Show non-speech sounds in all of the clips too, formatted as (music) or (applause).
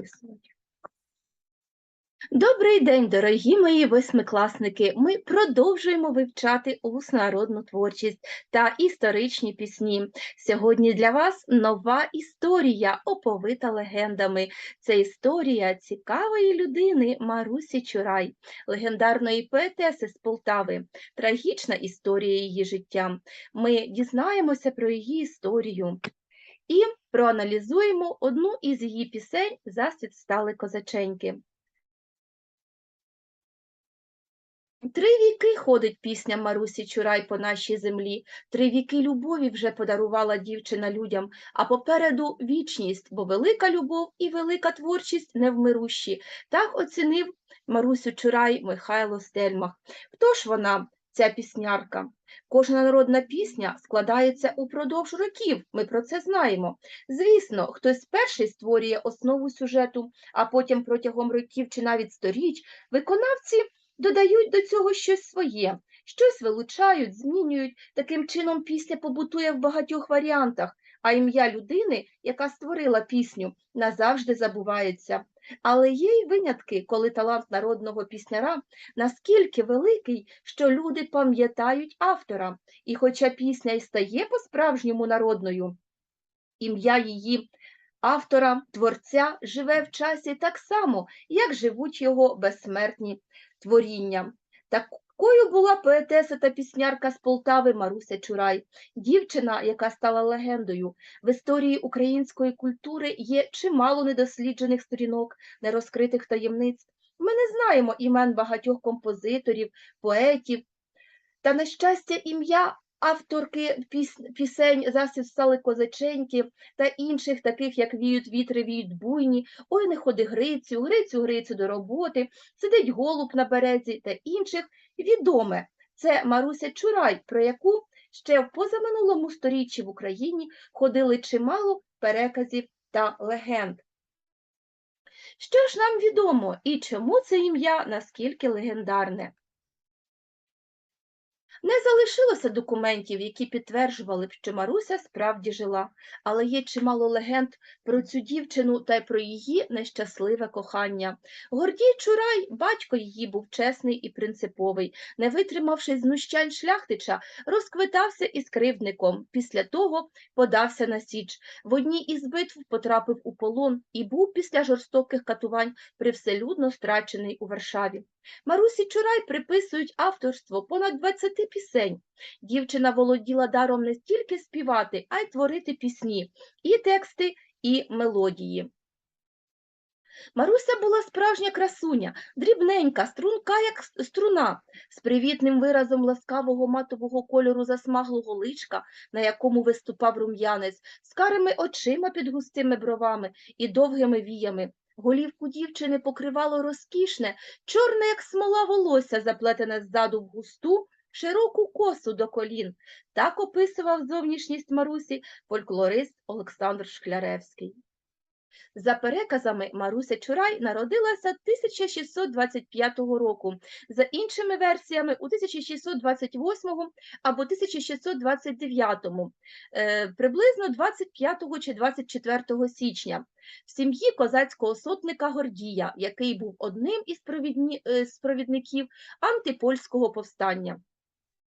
записувати. Добрий день, дорогі мої восьмикласники! Ми продовжуємо вивчати усну творчість та історичні пісні. Сьогодні для вас нова історія, оповита легендами. Це історія цікавої людини Марусі Чурай, легендарної поетеси з Полтави, трагічна історія її життя. Ми дізнаємося про її історію і проаналізуємо одну із її пісень «Засвіт стали козаченьки». Три віки ходить пісня Марусі Чурай по нашій землі, три віки любові вже подарувала дівчина людям, а попереду вічність, бо велика любов і велика творчість невмирущі. Так оцінив Марусю Чурай Михайло Стельмах. Хто ж вона, ця піснярка? Кожна народна пісня складається упродовж років, ми про це знаємо. Звісно, хтось перший створює основу сюжету, а потім протягом років чи навіть сторіч виконавці додають до цього щось своє, щось вилучають, змінюють. Таким чином пісня побутує в багатьох варіантах, а ім'я людини, яка створила пісню, назавжди забувається. Але є й винятки, коли талант народного пісняра наскільки великий, що люди пам'ятають автора. І хоча пісня й стає по-справжньому народною, ім'я її автора, творця живе в часі так само, як живуть його безсмертні творіння. Такою була поетеса та піснярка з Полтави Маруся Чурай, дівчина, яка стала легендою. В історії української культури є чимало недосліджених сторінок, нерозкритих таємниць. Ми не знаємо імен багатьох композиторів, поетів. Та, на щастя, ім'я авторки пісень засіб стали козаченьки та інших, таких як віють вітри, віють буйні, ой, не ходи Грицю, Грицю, Грицю до роботи, сидить голуб на березі та інших відоме. Це Маруся Чурай, про яку ще в позаминулому сторіччі в Україні ходили чимало переказів та легенд. Що ж нам відомо і чому це ім'я наскільки легендарне? Не залишилося документів, які підтверджували б, що Маруся справді жила, але є чимало легенд про цю дівчину та й про її нещасливе кохання. Гордій Чурай, батько її, був чесний і принциповий, не витримавши знущань шляхтича, розквитався із кривдником. Після того подався на січ. В одній із битв потрапив у полон і був після жорстоких катувань привселюдно страчений у Варшаві. Марусі Чурай приписують авторство понад 20 пісень. Дівчина володіла даром не стільки співати, а й творити пісні, і тексти, і мелодії. Маруся була справжня красуня, дрібненька, струнка, як струна, з привітним виразом ласкавого матового кольору засмаглого личка, на якому виступав рум'янець, з карими очима під густими бровами і довгими віями. Голівку дівчини покривало розкішне, чорне, як смола волосся, заплетене ззаду в густу, широку косу до колін. Так описував зовнішність Марусі фольклорист Олександр Шкляревський. За переказами, Маруся Чурай народилася 1625 року, за іншими версіями у 1628 або 1629, е, приблизно 25 чи 24 січня, в сім'ї козацького сотника Гордія, який був одним із е, провідників антипольського повстання.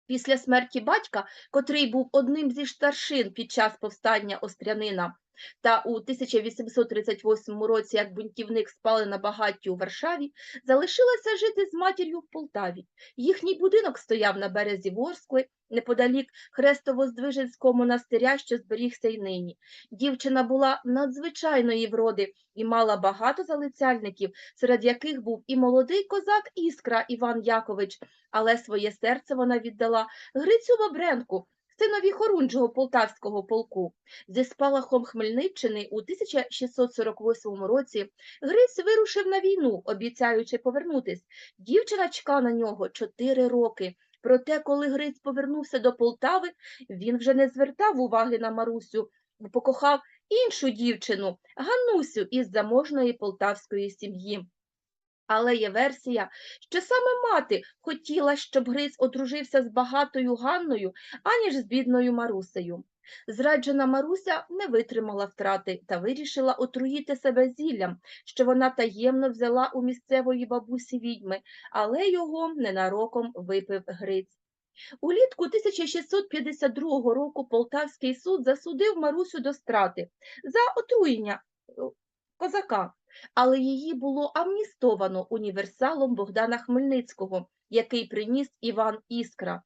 Після смерті батька, котрий був одним зі старшин під час повстання Острянина, та у 1838 році, як бунтівник спали на багатті у Варшаві, залишилася жити з матір'ю в Полтаві. Їхній будинок стояв на березі Ворскли, неподалік Хрестово-Здвиженського монастиря, що зберігся й нині. Дівчина була надзвичайної вроди і мала багато залицяльників, серед яких був і молодий козак Іскра Іван Якович, але своє серце вона віддала Грицю Бобренку, синові Хорунжого полтавського полку. Зі спалахом Хмельниччини у 1648 році Гриць вирушив на війну, обіцяючи повернутись. Дівчина чекала на нього чотири роки. Проте, коли Гриць повернувся до Полтави, він вже не звертав уваги на Марусю, покохав іншу дівчину, Ганусю із заможної полтавської сім'ї. Але є версія, що саме мати хотіла, щоб Гриць одружився з багатою Ганною, аніж з бідною Марусею. Зраджена Маруся не витримала втрати та вирішила отруїти себе зіллям, що вона таємно взяла у місцевої бабусі відьми, але його ненароком випив Гриць. Улітку 1652 року Полтавський суд засудив Марусю до страти за отруєння е, козака, але її було амністовано універсалом Богдана Хмельницького, який приніс Іван Іскра.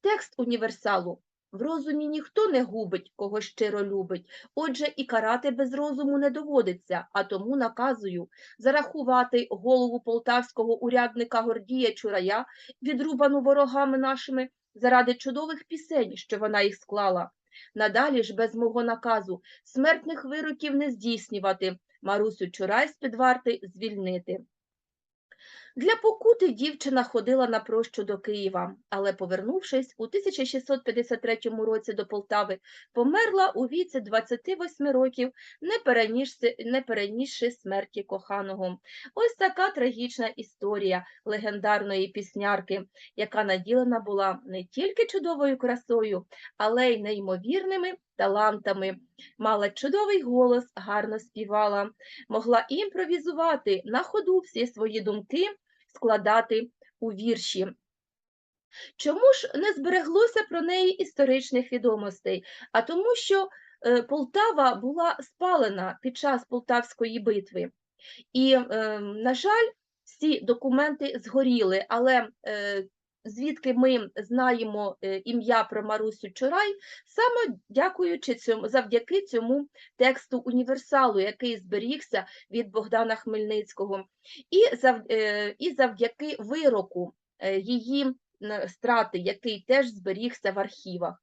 Текст універсалу в розумі ніхто не губить, кого щиро любить, отже, і карати без розуму не доводиться, а тому наказую зарахувати голову полтавського урядника Гордія Чурая, відрубану ворогами нашими, заради чудових пісень, що вона їх склала. Надалі ж без мого наказу смертних вироків не здійснювати, Марусю Чурай з-під варти звільнити. Для покути дівчина ходила на прощу до Києва, але, повернувшись у 1653 році до Полтави, померла у віці 28 років, не перенісши, не перенісши смерті коханого. Ось така трагічна історія легендарної піснярки, яка наділена була не тільки чудовою красою, але й неймовірними талантами. Мала чудовий голос, гарно співала, могла імпровізувати на ходу всі свої думки складати у вірші. Чому ж не збереглося про неї історичних відомостей? А тому, що е, Полтава була спалена під час Полтавської битви. І, е, на жаль, всі документи згоріли, але е, звідки ми знаємо е, ім'я про Марусю Чурай, саме дякуючи цьому, завдяки цьому тексту універсалу, який зберігся від Богдана Хмельницького, і, е, завдяки вироку е, її страти, який теж зберігся в архівах.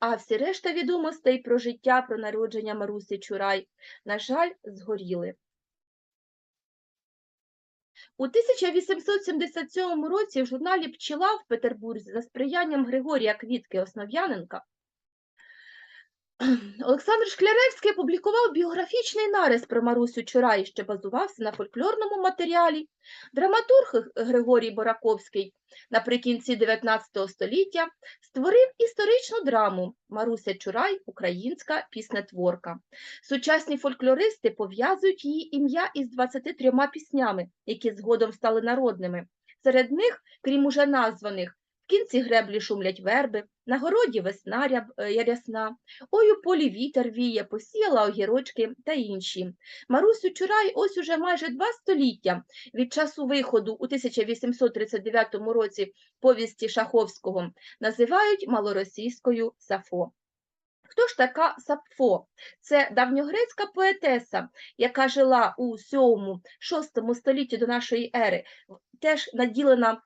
А всі решта відомостей про життя, про народження Марусі Чурай, на жаль, згоріли. У 1877 році в журналі Пчела в Петербурзі за сприянням Григорія Квітки Основ'яненка Олександр Шкляревський опублікував біографічний нарис про Марусю Чурай, що базувався на фольклорному матеріалі. Драматург Григорій Бораковський наприкінці 19 століття створив історичну драму Маруся Чурай, українська піснетворка. Сучасні фольклористи пов'язують її ім'я із 23 піснями, які згодом стали народними. Серед них, крім уже названих, в кінці греблі шумлять верби, на городі весна ряб- е, ой у полі вітер віє, посіяла огірочки та інші. Марусю Чурай ось уже майже два століття від часу виходу у 1839 році повісті Шаховського називають малоросійською Сафо. Хто ж така Сапфо? Це давньогрецька поетеса, яка жила у 7-6 столітті до нашої ери, теж наділена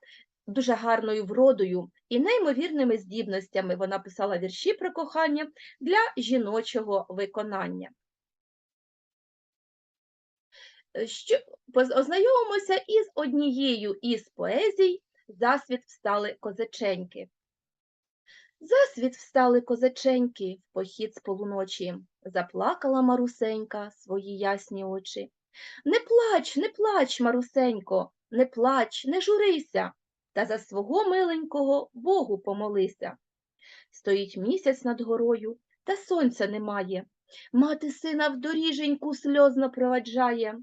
дуже гарною вродою і неймовірними здібностями. Вона писала вірші про кохання для жіночого виконання. Е, Що, ознайомимося із однією із поезій «Засвіт встали козаченьки». Засвіт встали козаченьки в похід з полуночі, заплакала Марусенька свої ясні очі. Не плач, не плач, Марусенько, не плач, не журися, та за свого миленького Богу помолися. Стоїть місяць над горою, та сонця немає. Мати сина в доріженьку сльозно проваджає.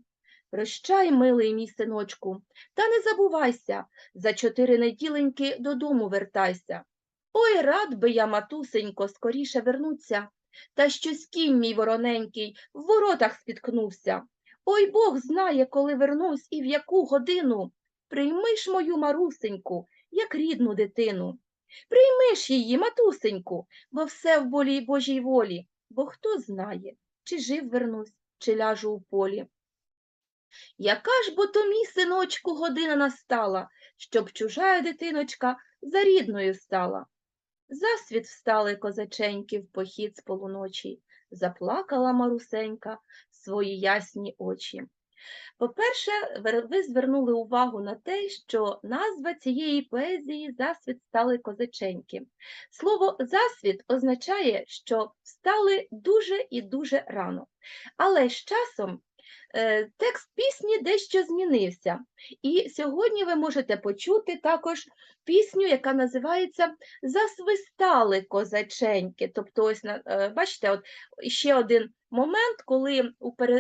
Прощай, милий мій синочку, та не забувайся, за чотири неділеньки додому вертайся. Ой, рад би я, матусенько, скоріше вернуться, та щось кінь мій вороненький в воротах спіткнувся. Ой, Бог знає, коли вернусь і в яку годину. Прийми ж мою марусеньку, як рідну дитину. Прийми ж її, матусеньку, бо все в болій Божій волі, бо хто знає, чи жив вернусь, чи ляжу у полі. Яка ж бо то мій синочку година настала, щоб чужая дитиночка за рідною стала? Засвіт встали козаченьки в похід з полуночі, заплакала Марусенька свої ясні очі. По-перше, ви звернули увагу на те, що назва цієї поезії Засвіт стали козаченьки. Слово засвіт означає, що встали дуже і дуже рано. Але з часом текст пісні дещо змінився. І сьогодні ви можете почути також пісню, яка називається Засвистали козаченьки. Тобто, ось е, бачите, от ще один момент, коли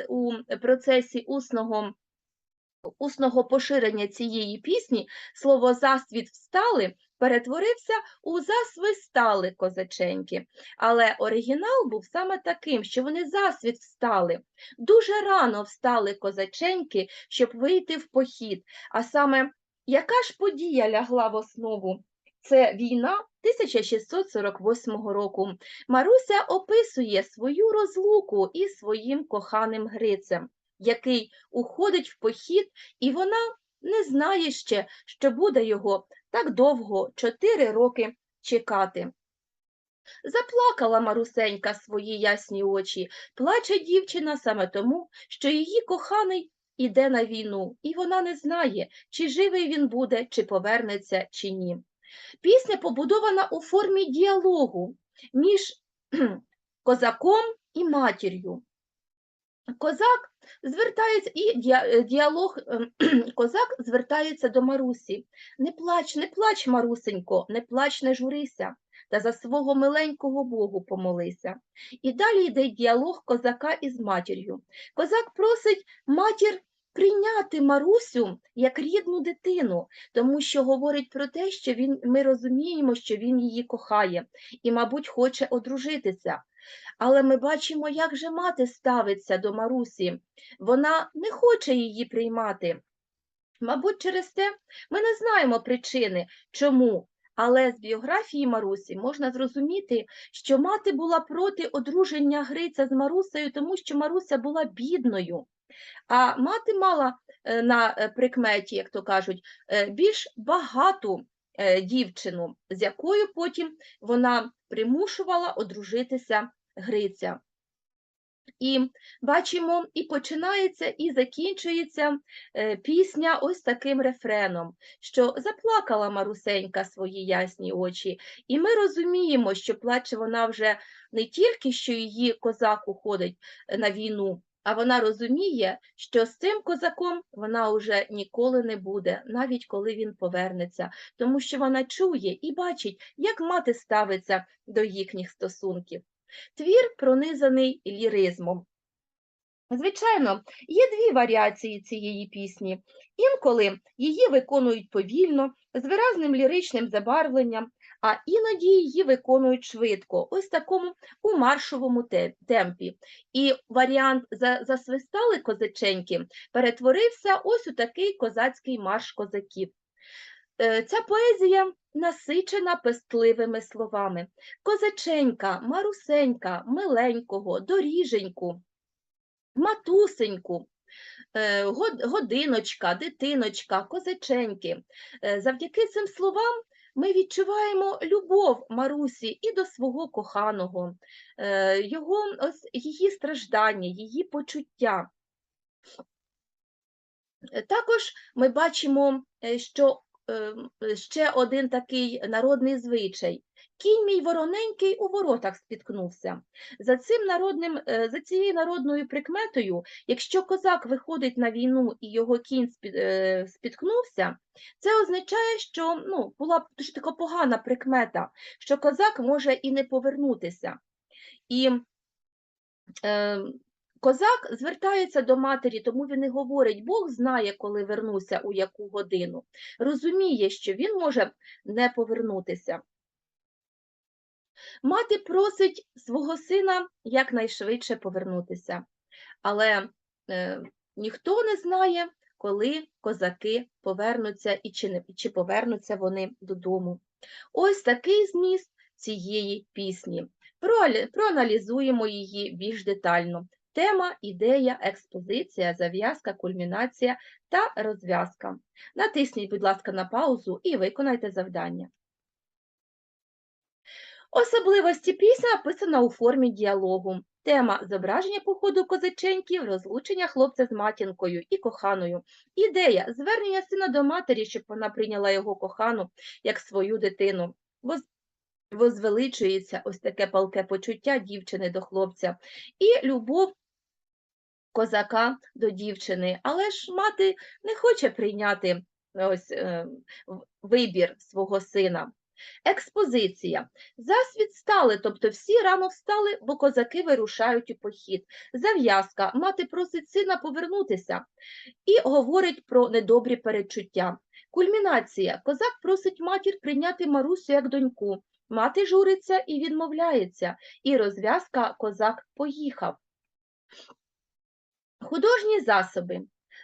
у процесі усного усного поширення цієї пісні слово засвіт встали перетворився у засвистали козаченьки. Але оригінал був саме таким, що вони засвіт встали. Дуже рано встали козаченьки, щоб вийти в похід. А саме, яка ж подія лягла в основу? Це війна 1648 року. Маруся описує свою розлуку із своїм коханим Грицем, який уходить в похід, і вона не знає ще, що буде його так довго, чотири роки чекати. Заплакала Марусенька свої ясні очі, плаче дівчина саме тому, що її коханий іде на війну, і вона не знає, чи живий він буде, чи повернеться, чи ні. Пісня побудована у формі діалогу між козаком і матір'ю. Козак звертається і е, діалог ем, (clears throat) козак звертається до Марусі. Не плач, не плач, Марусенько, не плач, не журися, та за свого миленького Богу помолися. І далі йде діалог козака із матір'ю. Козак просить матір прийняти Марусю як рідну дитину, тому що говорить про те, що він, ми розуміємо, що він її кохає і, мабуть, хоче одружитися. Але ми бачимо, як же мати ставиться до Марусі. Вона не хоче її приймати. Мабуть, через те ми не знаємо причини, чому. Але з біографії Марусі можна зрозуміти, що мати була проти одруження Гриця з Марусею, тому що Маруся була бідною. А мати мала е, на е, прикметі, як то кажуть, е, більш багату дівчину, з якою потім вона примушувала одружитися Гриця. І бачимо, і починається, і закінчується е, пісня ось таким рефреном, що заплакала Марусенька свої ясні очі, і ми розуміємо, що плаче вона вже не тільки, що її козак уходить е, на війну, а вона розуміє, що з цим козаком вона вже ніколи не буде, навіть коли він повернеться, тому що вона чує і бачить, як мати ставиться до їхніх стосунків. Твір пронизаний ліризмом. Звичайно, є дві варіації цієї пісні. Інколи її виконують повільно, з виразним ліричним забарвленням, а іноді її виконують швидко, ось такому у маршовому темпі. І варіант засвистали козаченьки перетворився ось у такий козацький марш козаків. Е, Ця поезія насичена пестливими словами. Козаченька, марусенька, миленького, доріженьку, матусеньку, е, годиночка, дитиночка, козаченьки. Е, Завдяки цим словам ми відчуваємо любов Марусі і до свого коханого, е, його, ось, її страждання, її почуття. Також ми бачимо, що ще один такий народний звичай. Кінь мій вороненький у воротах спіткнувся. За, цим народним, е, за цією народною прикметою, якщо козак виходить на війну і його кінь е, спіткнувся, це означає, що ну, була дуже така погана прикмета, що козак може і не повернутися. І е, Козак звертається до матері, тому він і говорить, Бог знає, коли вернуся, у яку годину. Розуміє, що він може не повернутися. Мати просить свого сина якнайшвидше повернутися, але е, ніхто не знає, коли козаки повернуться і чи, не, чи повернуться вони додому. Ось такий зміст цієї пісні. Проаналізуємо її більш детально. Тема, ідея, експозиція, зав'язка, кульмінація та розв'язка. Натисніть, будь ласка, на паузу і виконайте завдання. Особливості пісня описана у формі діалогу. Тема зображення походу козаченьків, розлучення хлопця з матінкою і коханою. Ідея звернення сина до матері, щоб вона прийняла його кохану як свою дитину. Возвеличується ось таке палке почуття дівчини до хлопця. І любов козака до дівчини, але ж мати не хоче прийняти ось е, вибір свого сина. Експозиція. Засвіт стали, тобто всі рано встали, бо козаки вирушають у похід. Зав'язка. Мати просить сина повернутися і говорить про недобрі перечуття. Кульмінація. Козак просить матір прийняти Марусю як доньку. Мати журиться і відмовляється. І розв'язка козак поїхав. Художні засоби.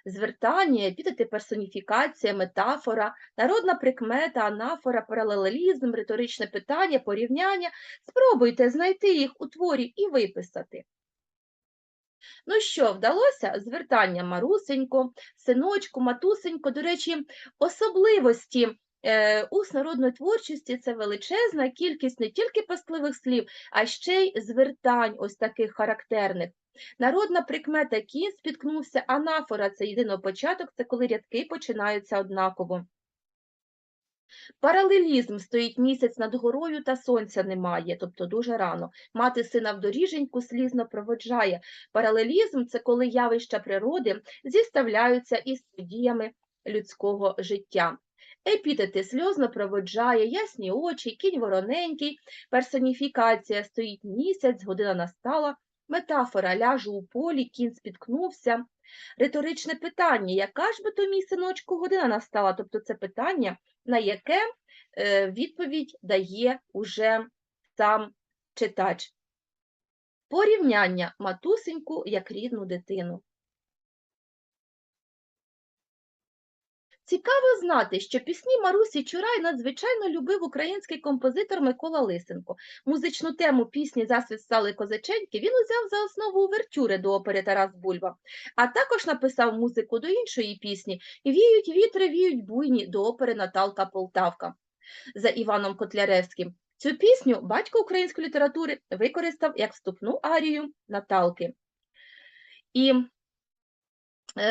Звертання, епітети, персоніфікація, метафора, народна прикмета, анафора, паралелізм, риторичне питання, порівняння. Спробуйте знайти їх у творі і виписати. Ну що, вдалося? Звертання Марусенько, синочку, матусенько. До речі, особливості е, уснародної творчості це величезна кількість не тільки пастливих слів, а ще й звертань ось таких характерних. Народна прикмета кінь спіткнувся, анафора це єдинопочаток, це коли рядки починаються однаково. Паралелізм стоїть місяць над горою та сонця немає, тобто дуже рано. Мати сина в доріженьку слізно проводжає. Паралелізм це коли явища природи зіставляються із подіями людського життя. Епітети сльозно проводжає, ясні очі, кінь вороненький, персоніфікація стоїть місяць, година настала, метафора ляжу у полі, кінь спіткнувся. Риторичне питання, яка ж би то мій синочку година настала? Тобто це питання, на яке е, відповідь дає уже сам читач. Порівняння матусеньку як рідну дитину. Цікаво знати, що пісні Марусі Чурай надзвичайно любив український композитор Микола Лисенко. Музичну тему пісні Засвіт стали козаченьки він узяв за основу увертюри до опери Тарас Бульба, а також написав музику до іншої пісні Віють вітри, віють буйні до опери Наталка Полтавка за Іваном Котляревським. Цю пісню батько української літератури використав як вступну арію Наталки. І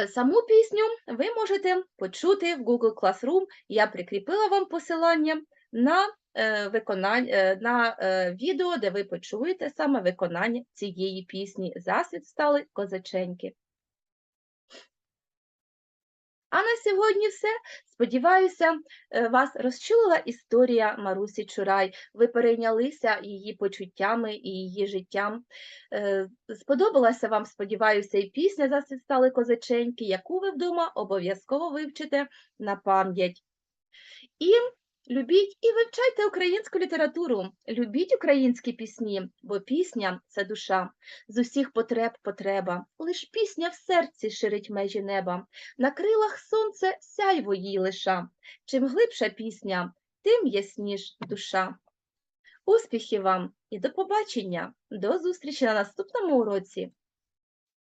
Саму пісню ви можете почути в Google Classroom. Я прикріпила вам посилання на, е, виконання, е, на е, відео, де ви почуєте саме виконання цієї пісні. Засвід стали козаченьки. А на сьогодні все. Сподіваюся, е, вас розчулила історія Марусі Чурай. Ви перейнялися її почуттями і її життям. Е, Сподобалася вам, сподіваюся, і пісня засвістали козаченьки, яку ви вдома обов'язково вивчите на пам'ять. І любіть і вивчайте українську літературу, любіть українські пісні, бо пісня це душа. З усіх потреб потреба, лиш пісня в серці ширить межі неба. На крилах сонце сяйво їй лиша. Чим глибша пісня, тим ясніш душа. Успіхів вам і до побачення! До зустрічі на наступному уроці!